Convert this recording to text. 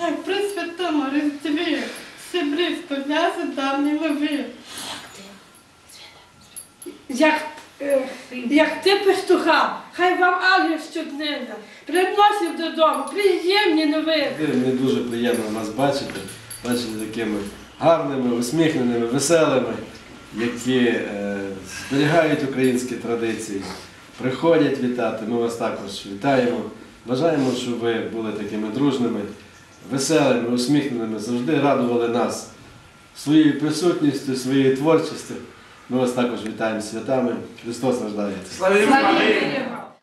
Як при святому Різдві, всі близько лязи давні нові. Як, як ти пестуха, хай вам ангел щоднина приносив додому приємні новини. Мені дуже приємно вас бачити, бачити такими гарними, усміхненими, веселими, які е, зберігають українські традиції, приходять вітати. Ми вас також вітаємо. Бажаємо, щоб ви були такими дружними, веселими, усміхненими, завжди радували нас своєю присутністю, своєю творчістю. Ми вас також вітаємо святами. Христос рождається. Слава Ісусу!